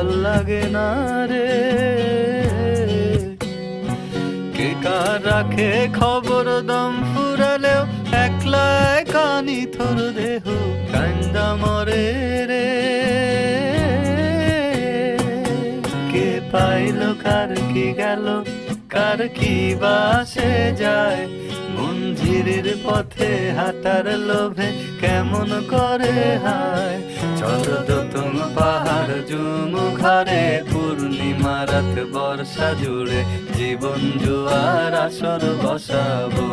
ভালো লাগে না রে। কে কার রাখে খবর দম ফুরালেও, একলা কানি থর দেহ কান্দা মরে রে। কে পাইল, কার কি গেল, কার কি বাসে যায়। মঞ্জিরের পথে হাঁটার লোভে কেমন করে হায়? চল ঘরে পূর্ণিমা রাত বর্ষা জুড়ে জীবন জুয়ার আসর বসাবো।